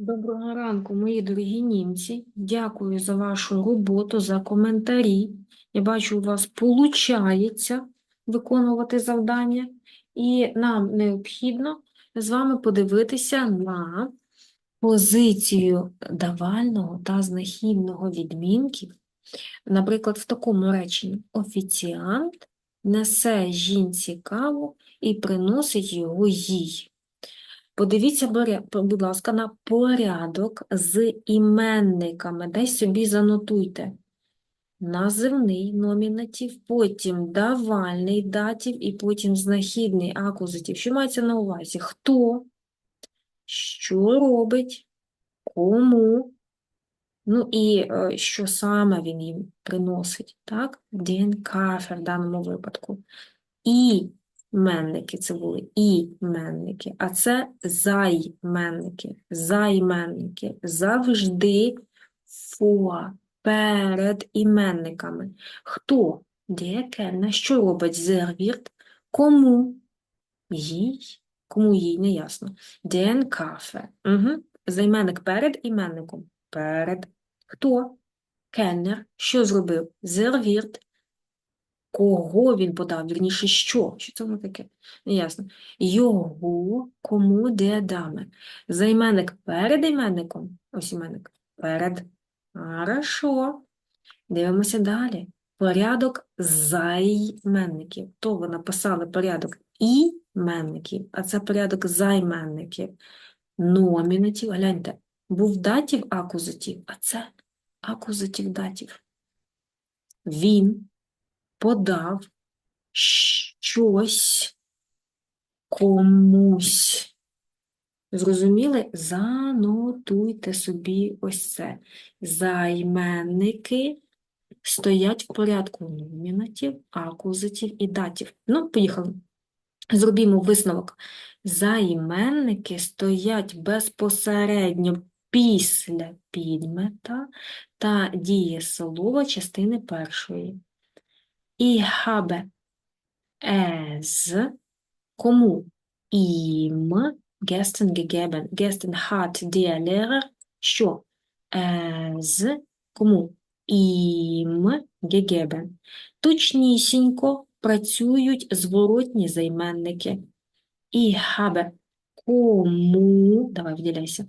Доброго ранку, мої дорогі німці. Дякую за вашу роботу, за коментарі. Я бачу, у вас виходить виконувати завдання, і нам необхідно з вами подивитися на позицію давального та знахідного відмінків. Наприклад, в такому реченні офіціант несе жінці каву і приносить його їй. Подивіться, будь ласка, на порядок з іменниками. Десь собі занотуйте. Називний номінатив, потім давальний датів і потім знахідний акузатив. Що мається на увазі? Хто? Що робить? Кому? Ну і е, що саме він їм приносить, так? Den Kaffee в даному випадку. І Іменники це були іменники, а це займенники. Займенники завжди for, перед іменниками. Хто? Де на що робить зервірт? Кому? Їй? Кому їй, не ясно. Den Kaffee. Угу. Займенник перед іменником. Перед. Хто? Кельнер. Що зробив? Зервірт. Кого він подав, вірніше, що? Що це воно таке? Неясно. Його, кому, де. Займенник перед іменником. Ось іменник. Перед. Хорошо. Дивимося далі. Порядок займенників. То ви написали порядок іменників, а це порядок займенників. Номінатив. Гляньте, був датів акузатив, а це акузатив датів. Він подав щось комусь. Зрозуміли? Занотуйте собі ось це. Займенники стоять в порядку номінатів, акузатів і датів. Ну, поїхали. Зробімо висновок. Займенники стоять безпосередньо після підмета та дієслова частини першої. Ich habe es кому ihm gestern gegeben. Gestern hat der Lehrer що? Es кому? Ihm gegeben. Точнісінько працюють зворотні займенники. Ich habe кому, давай виділяйся,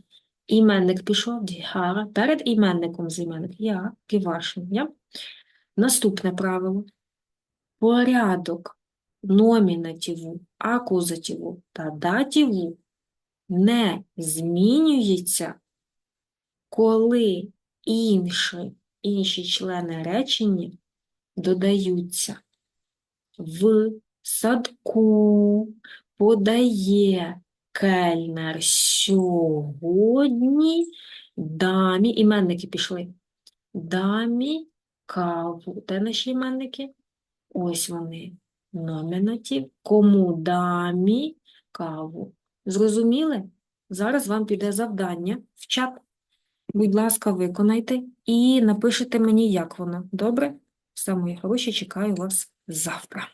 іменник пішов, Haare, перед іменником займенник, я, gewaschen, я. Наступне правило. Порядок номінативу, акузативу та дативу не змінюється, коли інші, інші члени речення додаються. В садку подає кельнер сьогодні дамі, іменники пішли, дамі каву. Де наші іменники? Ось вони, номінатив, кому дамі каву. Зрозуміли? Зараз вам піде завдання в чат. Будь ласка, виконайте і напишите мені, як воно. Добре? Все, мої хороші, чекаю вас завтра.